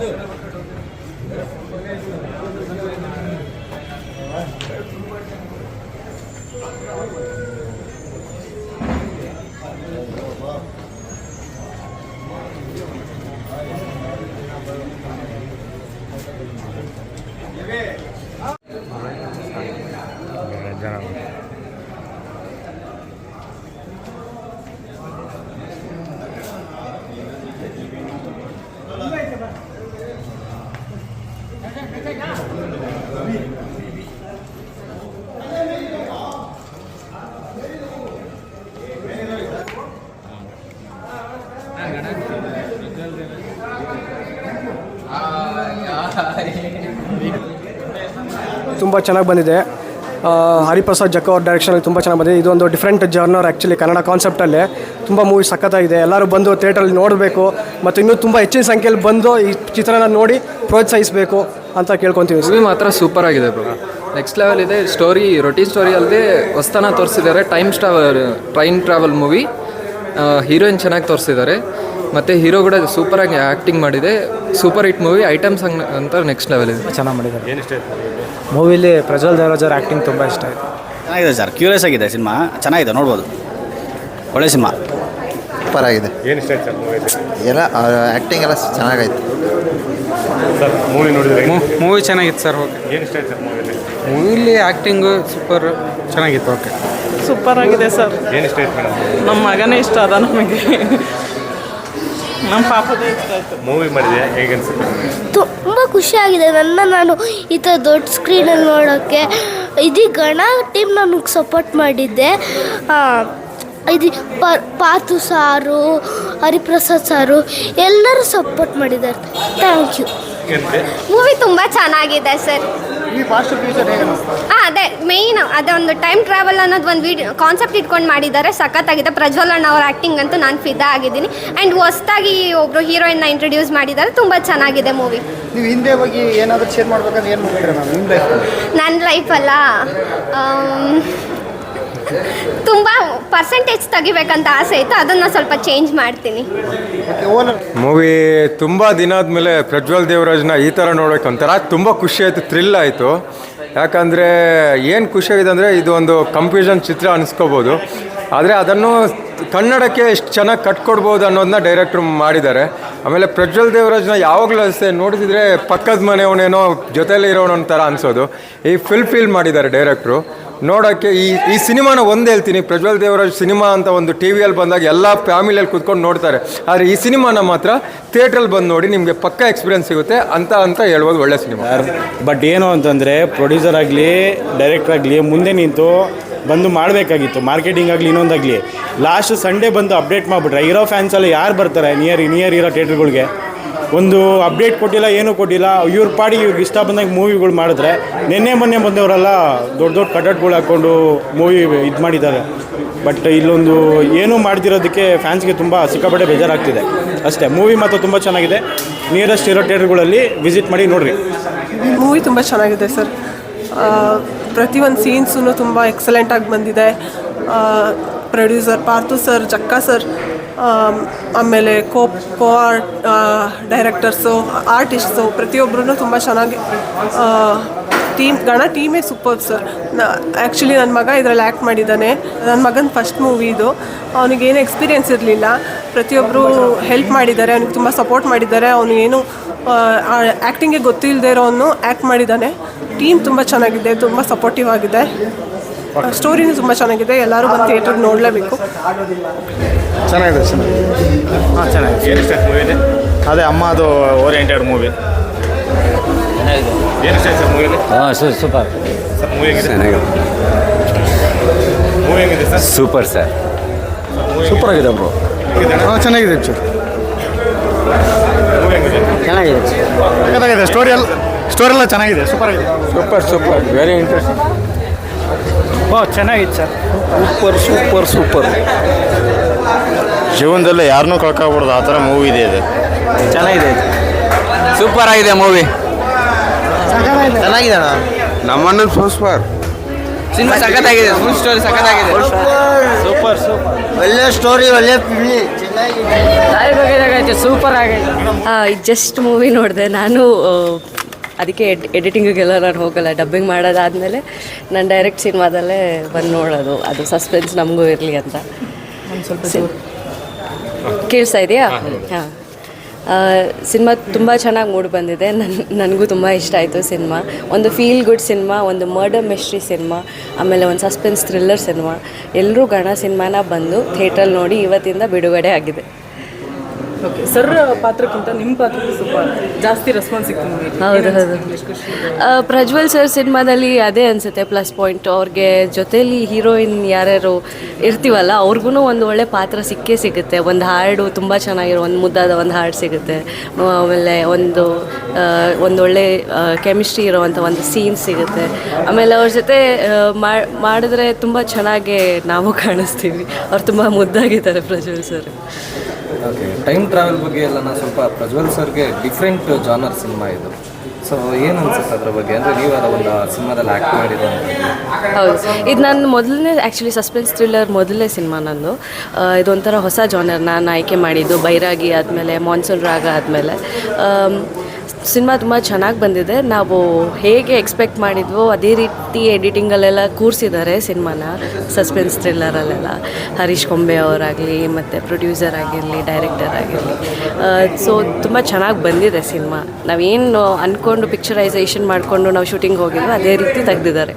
Yeah. ತುಂಬ ಚೆನ್ನಾಗಿ ಬಂದಿದೆ. ಹರಿಪ್ರಸಾದ್ ಜಕ್ಕ ಅವ್ರ ಡೈರೆಕ್ಷನಲ್ಲಿ ತುಂಬ ಚೆನ್ನಾಗಿ ಬಂದಿದೆ. ಇದೊಂದು ಡಿಫ್ರೆಂಟ್ ಜರ್ನರ್ ಆ್ಯಕ್ಚುಲಿ ಕನ್ನಡ ಕಾನ್ಸೆಪ್ಟಲ್ಲೇ ತುಂಬ ಮೂವಿ ಸಖತ್ತಾಗಿದೆ. ಎಲ್ಲರೂ ಬಂದು ಥಿಯೇಟ್ರಲ್ಲಿ ನೋಡಬೇಕು ಮತ್ತು ಇನ್ನೂ ತುಂಬ ಹೆಚ್ಚಿನ ಸಂಖ್ಯೆಯಲ್ಲಿ ಬಂದು ಈ ಚಿತ್ರನ ನೋಡಿ ಪ್ರೋತ್ಸಾಹಿಸಬೇಕು ಅಂತ ಕೇಳ್ಕೊತೀವಿ. ಮೂವಿ ಮಾತ್ರ ಸೂಪರ್ ಆಗಿದೆ ನೆಕ್ಸ್ಟ್ ಲೆವೆಲ್ ಇದೆ. ಸ್ಟೋರಿ ರೊಟೀನ್ ಸ್ಟೋರಿ ಅಲ್ಲದೆ ಹೊಸ್ತನ ತೋರಿಸಿದ್ದಾರೆ. Time travel train travel movie heroine ಚೆನ್ನಾಗಿ ತೋರಿಸಿದ್ದಾರೆ. ಮತ್ತು ಹೀರೋ ಕೂಡ ಸೂಪರಾಗಿ ಆ್ಯಕ್ಟಿಂಗ್ ಮಾಡಿದೆ. Super hit movie item song ಅಂತ ನೆಕ್ಸ್ಟ್ ಲೆವೆಲ್ ಇದೆ. ಚೆನ್ನಾಗಿ ಮಾಡಿದ್ದಾರೆ. ಮೂವಿಲಿ ಪ್ರಜ್ವಲ್ ದೇವರಾಜ್ ಅವ್ರ ಆ್ಯಕ್ಟಿಂಗ್ ತುಂಬ ಇಷ್ಟ ಆಯಿತು. ಚೆನ್ನಾಗಿದೆ ಸರ್ ಕ್ಯೂರಿಯಸ್ ಆಗಿದೆ ಸಿನಿಮಾ. ಚೆನ್ನಾಗಿದೆ ನೋಡ್ಬೋದು. ಒಳ್ಳೆ ಸಿನಿಮಾ. ಸೂಪರ್ ಆಗಿದೆ ಏನು ಇಷ್ಟ ಆಯ್ತು ಸರ್ ಮೂವಿ ಎಲ್ಲ ಆ್ಯಕ್ಟಿಂಗ್ ಎಲ್ಲ ಚೆನ್ನಾಗಾಯ್ತು. ಸರ್ ಮೂವಿ ನೋಡಿದ್ರೆ ಮೂವಿ ಚೆನ್ನಾಗಿತ್ತು ಸರ್ ಓಕೆ. ಏನು ಇಷ್ಟ ಆಯ್ತು ಸರ್ ಮೂವಿಯಲ್ಲಿ ಮೂವಿಲಿ ಆ್ಯಕ್ಟಿಂಗು ಸೂಪರ್ ಚೆನ್ನಾಗಿತ್ತು ಓಕೆ. ಸೂಪರ್ ಆಗಿದೆ ಸರ್. ಏನು ಇಷ್ಟ ಆಯ್ತು ಮೇಡಮ್? ನಮ್ಮ ಮಗನೇ ಇಷ್ಟ ಅದ ನಮಗೆ. ನಮ್ಮ ಪಾಪದೇ ಮೂವಿ ಮಾಡಿದೆ ಹೇಗೆ ಅನ್ಸುತ್ತೆ? ತುಂಬ ಖುಷಿಯಾಗಿದೆ ನನ್ನ ನಾನು ಈ ಥರ ದೊಡ್ಡ ಸ್ಕ್ರೀನಲ್ಲಿ ನೋಡೋಕ್ಕೆ. ಇದೀ ಗಣ ಟೀಮ್ ನನಗೆ ಸಪೋರ್ಟ್ ಮಾಡಿದ್ದೆ. ಆ, ಇದು ಪ ಪಾತು ಸಾರು ಹರಿಪ್ರಸಾದ್ ಸಾರು ಎಲ್ಲರೂ ಸಪೋರ್ಟ್ ಮಾಡಿದ್ದಾರೆ. ಥ್ಯಾಂಕ್ ಯು ಮೂವಿ ತುಂಬ ಚೆನ್ನಾಗಿದೆ ಸರ್ ಹಾಂ ಅದೇ ಮೇಯ್ನ್ ಅದೇ ಒಂದು ಟೈಮ್ ಟ್ರಾವೆಲ್ ಅನ್ನೋದು ಒಂದು ವಿಡಿಯೋ ಕಾನ್ಸೆಪ್ಟ್ ಇಟ್ಕೊಂಡು ಮಾಡಿದ್ದಾರೆ. ಸಖತ್ತಾಗಿದೆ. ಪ್ರಜ್ವಲ್ ಅಣ್ಣ ಅವ್ರ ಆ್ಯಕ್ಟಿಂಗ್ ಅಂತೂ ನಾನು ಫಿದಾ ಆಗಿದ್ದೀನಿ. ಆ್ಯಂಡ್ ಹೊಸ್ದಾಗಿ ಒಬ್ಬರು ಹೀರೋಯಿನ್ನ ಇಂಟ್ರೊಡ್ಯೂಸ್ ಮಾಡಿದ್ದಾರೆ. ತುಂಬ ಚೆನ್ನಾಗಿದೆ ಮೂವಿ ನೀವು ಹಿಂದೆ ಹೋಗಿ ಏನಾದರೂ ಶೇರ್ ಮಾಡ್ಬೇಕಂದ್ರೆ ಏನು ನನ್ನ ಲೈಫಲ್ಲ ತುಂಬ ಪರ್ಸೆಂಟೇಜ್ ತೆಗಿಬೇಕಂತ ಆಸೆ ಇತ್ತು ಅದನ್ನು ಸ್ವಲ್ಪ ಚೇಂಜ್ ಮಾಡ್ತೀನಿ. ಮೂವಿ ತುಂಬ ದಿನ ಆದಮೇಲೆ ಪ್ರಜ್ವಲ್ ದೇವರಾಜ್ನ ಈ ಥರ ನೋಡೋಕೆ ಒಂಥರ ತುಂಬ ಖುಷಿ ಆಯಿತು ಥ್ರಿಲ್ ಆಯಿತು. ಯಾಕಂದರೆ ಏನು ಖುಷಿಯಾಗಿದೆ ಅಂದರೆ ಇದು ಒಂದು ಕಂಪ್ಯೂಷನ್ ಚಿತ್ರ ಅನಿಸ್ಕೋಬೋದು. ಆದರೆ ಅದನ್ನು ಕನ್ನಡಕ್ಕೆ ಎಷ್ಟು ಚೆನ್ನಾಗಿ ಕಟ್ಕೊಡ್ಬೋದು ಅನ್ನೋದನ್ನ ಡೈರೆಕ್ಟ್ರು ಮಾಡಿದ್ದಾರೆ. ಆಮೇಲೆ ಪ್ರಜ್ವಲ್ ದೇವರಾಜ್ನ ಯಾವಾಗಲೂ ಅಷ್ಟೇ ನೋಡಿದ್ರೆ ಪಕ್ಕದ ಮನೆಯವನೇನೋ ಜೊತೆಯಲ್ಲಿ ಇರೋನೋ ಥರ ಅನಿಸೋದು. ಈ ಫಿಲ್ ಫೀಲ್ ಮಾಡಿದ್ದಾರೆ ಡೈರೆಕ್ಟ್ರು ನೋಡೋಕ್ಕೆ ಈ ಈ ಸಿನಿಮಾನ ಒಂದು ಹೇಳ್ತೀನಿ. ಪ್ರಜ್ವಲ್ ದೇವರಾಜ್ ಸಿನಿಮಾ ಅಂತ ಒಂದು ಟಿ ವಿಯಲ್ಲಿ ಬಂದಾಗ ಎಲ್ಲ ಫ್ಯಾಮಿಲಿಯಲ್ಲಿ ಕುತ್ಕೊಂಡು ನೋಡ್ತಾರೆ. ಆದರೆ ಈ ಸಿನಿಮಾನ ಮಾತ್ರ ಥಿಯೇಟ್ರಲ್ಲಿ ಬಂದು ನೋಡಿ ನಿಮಗೆ ಪಕ್ಕ ಎಕ್ಸ್ಪೀರಿಯನ್ಸ್ ಸಿಗುತ್ತೆ. ಅಂತ ಅಂತ ಹೇಳ್ಬೋದು ಒಳ್ಳೆ ಸಿನಿಮಾ. ಬಟ್ ಏನು ಅಂತಂದರೆ ಪ್ರೊಡ್ಯೂಸರ್ ಆಗಲಿ ಡೈರೆಕ್ಟರ್ ಆಗಲಿ, ಮುಂದೆ ನಿಂತು ಬಂದು ಮಾಡಬೇಕಾಗಿತ್ತು. ಮಾರ್ಕೆಟಿಂಗ್ ಆಗಲಿ ಇನ್ನೊಂದಾಗಲಿ ಲಾಸ್ಟ್ ಸಂಡೇ ಬಂದು ಅಪ್ಡೇಟ್ ಮಾಡಿಬಿಟ್ರೆ ಇರೋ ಫ್ಯಾನ್ಸ್ ಎಲ್ಲ ಯಾರು ಬರ್ತಾರೆ? ನಿಯರ್ ನಿಯರ್ ಇರೋ ಥಿಯೇಟ್ರ್ಗಳಿಗೆ ಒಂದು ಅಪ್ಡೇಟ್ ಕೊಟ್ಟಿಲ್ಲ, ಏನೂ ಕೊಟ್ಟಿಲ್ಲ. ಇವ್ರ ಪಾಡಿ ಇವ್ರಿಗೆ ಇಷ್ಟ ಬಂದಾಗ ಮೂವಿಗಳು ಮಾಡಿದ್ರೆ, ನಿನ್ನೆ ಮೊನ್ನೆ ಬಂದವರೆಲ್ಲ ದೊಡ್ಡ ದೊಡ್ಡ ಕಟಟ್ಗಳು ಹಾಕ್ಕೊಂಡು ಮೂವಿ ಇದು ಮಾಡಿದ್ದಾರೆ. ಬಟ್ ಇಲ್ಲೊಂದು ಏನೂ ಮಾಡ್ತಿರೋದಕ್ಕೆ ಫ್ಯಾನ್ಸ್ಗೆ ತುಂಬ ಸಿಕ್ಕಾಪಟ್ಟೆ ಬೇಜಾರಾಗ್ತಿದೆ. ಅಷ್ಟೇ, ಮೂವಿ ಮಾತ್ರ ತುಂಬ ಚೆನ್ನಾಗಿದೆ. ನಿಯರೆಸ್ಟ್ ಇರೋ ಥಿಯೇಟರ್ಗಳಲ್ಲಿ ವಿಸಿಟ್ ಮಾಡಿ ನೋಡಿರಿ. ಮೂವಿ ತುಂಬ ಚೆನ್ನಾಗಿದೆ ಸರ್. ಪ್ರತಿಯೊಂದು ಸೀನ್ಸೂ ತುಂಬ ಎಕ್ಸಲೆಂಟಾಗಿ ಬಂದಿದೆ. Producer Parthu sir, Jakka sir ಆಮೇಲೆ co co art directors, artists ಪ್ರತಿಯೊಬ್ಬರೂ ತುಂಬ ಚೆನ್ನಾಗಿ ಟೀಮ್, ಗಣ ಟೀಮೇ ಸೂಪರ್ ಸರ್. ಆ್ಯಕ್ಚುಲಿ ನನ್ನ ಮಗ ಇದರಲ್ಲಿ ಆ್ಯಕ್ಟ್ ಮಾಡಿದ್ದಾನೆ. ನನ್ನ ಮಗನ ಫಸ್ಟ್ ಮೂವಿ ಇದು. ಅವನಿಗೇನು ಎಕ್ಸ್ಪೀರಿಯೆನ್ಸ್ ಇರಲಿಲ್ಲ. ಪ್ರತಿಯೊಬ್ಬರು ಹೆಲ್ಪ್ ಮಾಡಿದ್ದಾರೆ, ಅವ್ನಿಗೆ ತುಂಬ ಸಪೋರ್ಟ್ ಮಾಡಿದ್ದಾರೆ. ಅವನಿಗೇನು ಆ್ಯಕ್ಟಿಂಗಿಗೆ ಗೊತ್ತಿಲ್ಲದೆ ಇರೋನು ಆ್ಯಕ್ಟ್ ಮಾಡಿದ್ದಾನೆ. ಟೀಮ್ ತುಂಬ ಚೆನ್ನಾಗಿದೆ, ತುಂಬ ಸಪೋರ್ಟಿವ್ ಆಗಿದೆ. ಸ್ಟೋರಿನೂ ತುಂಬ ಚೆನ್ನಾಗಿದೆ. ಎಲ್ಲರೂ ಬಂದು ಥಿಯೇಟರ್ ನೋಡಲೇಬೇಕು. ಚೆನ್ನಾಗಿದೆ ಚೆನ್ನಾಗಿದೆ ಹಾಂ ಚೆನ್ನಾಗಿದೆ. ಏನು ಇಷ್ಟ ಮೂವಿ ಮೂವಿಯಲ್ಲಿ ಅದೇ ಅಮ್ಮ ಅದು ಓರಿಯೆಂಟೆಡ್ ಮೂವಿ ಏನು ಇಷ್ಟ ಆಯ್ತು ಸರ್ ಹಾಂ ಸೂಪರ್ ಸರ್ ಮೂವಿ ಹೇಗಿದೆ? ಮೂವಿ ಹೇಗಿದೆ ಸರ್? ಸೂಪರ್ ಸರ್ ಸೂಪರ್ ಆಗಿದೆ ಬ್ರೋ ಹಾಂ ಚೆನ್ನಾಗಿದೆ ಚೂರು ಮೂವಿ ಹೇಗಿದೆ? ಚೆನ್ನಾಗಿದೆ ಚೆನ್ನಾಗಿದೆ. ಸ್ಟೋರಿ ಎಲ್ಲ ಸ್ಟೋರಿ ಎಲ್ಲ ಚೆನ್ನಾಗಿದೆ. ಸೂಪರ್ ಆಗಿದೆ. ಸೂಪರ್ ಸೂಪರ್ ವೆರಿ ಇಂಟ್ರೆಸ್ಟಿಂಗ್ ಓ ಚೆನ್ನಾಗಿತ್ತು ಸರ್. Super super super. ಜೀವನದಲ್ಲಿ ಯಾರನ್ನೂ ಕಳ್ಕೊಬಾರ್ದು ಆ ಥರ ಮೂವಿ ಇದೆ ಇದೆ. ಚೆನ್ನಾಗಿದೆ. ಸೂಪರ್ ಆಗಿದೆ ಮೂವಿ ಚೆನ್ನಾಗಿದೆ ಅಣ್ಣ. ನಮ್ಮನ್ನು ಸೂಪರ್ ಸಿನಿಮಾ ಸಖತ್ತಾಗಿದೆ ಫುಲ್ ಸ್ಟೋರಿ ಸಖತ್ತಾಗಿದೆ. Super super. ಒಳ್ಳೆ ಸ್ಟೋರಿ ಒಳ್ಳೆ ಚೆನ್ನಾಗಿದೆ ಸೂಪರ್ ಆಗೈತೆ ಜಸ್ಟ್ ಮೂವಿ ನೋಡಿದೆ ನಾನು ಅದಕ್ಕೆ ಎಡ್ ಎಡಿಟಿಂಗಿಗೆಲ್ಲ ನಾನು ಹೋಗಲ್ಲ. ಡಬ್ಬಿಂಗ್ ಮಾಡೋದಾದಮೇಲೆ ನಾನು ಡೈರೆಕ್ಟ್ ಸಿನಿಮಾದಲ್ಲೇ ಬಂದು ನೋಡೋದು. ಅದು ಸಸ್ಪೆನ್ಸ್ ನಮಗೂ ಇರಲಿ ಅಂತ. ಕೇಳಿಸ್ತಾ ಇದೆಯಾ? ಹಾಂ ಸಿನಿಮಾ ತುಂಬ ಚೆನ್ನಾಗಿ ಮೂಡಿ ಬಂದಿದೆ. ನನ್ ನನಗೂ ತುಂಬ ಇಷ್ಟ ಆಯಿತು ಸಿನಿಮಾ. ಒಂದು ಫೀಲ್ ಗುಡ್ ಸಿನಿಮಾ ಒಂದು ಮರ್ಡರ್ ಮಿಸ್ಟ್ರಿ ಸಿನಿಮಾ ಆಮೇಲೆ ಒಂದು ಸಸ್ಪೆನ್ಸ್ ಥ್ರಿಲ್ಲರ್ ಸಿನಿಮಾ. ಎಲ್ಲರೂ ಗಣ ಸಿನಿಮಾನ ಬಂದು ಥಿಯೇಟ್ರಲ್ಲಿ ನೋಡಿ ಇವತ್ತಿಂದ ಬಿಡುಗಡೆ ಆಗಿದೆ. ಓಕೆ ಸರ್ ಪಾತ್ರಕ್ಕಿಂತ ನಿಮ್ಮ ಪಾತ್ರಕ್ಕೆ ಸ್ವಲ್ಪ ಜಾಸ್ತಿ ರೆಸ್ಪಾನ್ಸ್ ಹೌದು ಹೌದು. ಪ್ರಜ್ವಲ್ ಸರ್ ಸಿನಿಮಾದಲ್ಲಿ ಅದೇ ಅನಿಸುತ್ತೆ ಪ್ಲಸ್ ಪಾಯಿಂಟ್ ಅವ್ರಿಗೆ ಜೊತೆಲಿ ಹೀರೋಯಿನ್ ಯಾರ್ಯಾರು ಇರ್ತೀವಲ್ಲ ಅವ್ರಿಗೂ ಒಂದು ಒಳ್ಳೆ ಪಾತ್ರ ಸಿಕ್ಕೇ ಸಿಗುತ್ತೆ. ಒಂದು ಹಾಡು ತುಂಬ ಚೆನ್ನಾಗಿರೋ ಒಂದು ಮುದ್ದಾದ ಒಂದು ಹಾಡು ಸಿಗುತ್ತೆ. ಆಮೇಲೆ ಒಂದು ಒಂದೊಳ್ಳೆ ಒಂದು ಒಳ್ಳೆ ಕೆಮಿಸ್ಟ್ರಿ ಇರೋವಂಥ ಒಂದು ಸೀನ್ ಸಿಗುತ್ತೆ. ಆಮೇಲೆ ಅವ್ರ ಜೊತೆ ಮಾಡಿದ್ರೆ ತುಂಬ ಚೆನ್ನಾಗಿ ನಾವು ಕಾಣಿಸ್ತೀವಿ. ಅವ್ರು ತುಂಬ ಮುದ್ದಾಗಿದ್ದಾರೆ Prajwal sir okay time travel ಬಗ್ಗೆ ಎಲ್ಲ ನಾನು ಸ್ವಲ್ಪ ಪ್ರಜ್ವಲ್ ಸರ್ಗೆ ಡಿಫ್ರೆಂಟ್ ಜಾನರ್ ಸಿನಿಮಾ ಇದು. ಸೊ ಏನು ಅನ್ಸುತ್ತೆ ಅದ್ರ ಬಗ್ಗೆ? ಅಂದರೆ ನೀವು ಒಂದು ಹೌದು. ಇದು ನನ್ನ ಮೊದಲನೇ ಆ್ಯಕ್ಚುಲಿ ಸಸ್ಪೆನ್ಸ್ ಥ್ರಿಲ್ಲರ್ ಮೊದಲನೇ ಸಿನಿಮಾ ನಂದು. ಇದೊಂಥರ ಹೊಸ ಜಾನರ್ ನಾನು ಆಯ್ಕೆ ಮಾಡಿದ್ದು. ಬೈರಾಗಿ ಆದಮೇಲೆ ಮಾನ್ಸೂನ್ ರಾಗ ಆದಮೇಲೆ. ಸಿನಿಮಾ ತುಂಬ ಚೆನ್ನಾಗಿ ಬಂದಿದೆ. ನಾವು ಹೇಗೆ ಎಕ್ಸ್ಪೆಕ್ಟ್ ಮಾಡಿದ್ವೋ ಅದೇ ರೀತಿ ಎಡಿಟಿಂಗಲ್ಲೆಲ್ಲ ಕೂರಿಸಿದ್ದಾರೆ ಸಿನಿಮಾನ ಸಸ್ಪೆನ್ಸ್ ಥ್ರಿಲ್ಲರಲ್ಲೆಲ್ಲ ಹರೀಶ್ ಕೊಂಬೆ ಅವರಾಗಲಿ, ಮತ್ತು ಪ್ರೊಡ್ಯೂಸರ್ ಆಗಿರಲಿ ಡೈರೆಕ್ಟರ್ ಆಗಿರಲಿ. ಸೊ ತುಂಬ ಚೆನ್ನಾಗಿ ಬಂದಿದೆ ಸಿನಿಮಾ. ನಾವೇನು ಅಂದ್ಕೊಂಡು ಪಿಕ್ಚರೈಸೇಷನ್ ಮಾಡಿಕೊಂಡು ನಾವು ಶೂಟಿಂಗ್ ಹೋಗಿದ್ವೋ ಅದೇ ರೀತಿ ತೆಗೆದಿದ್ದಾರೆ.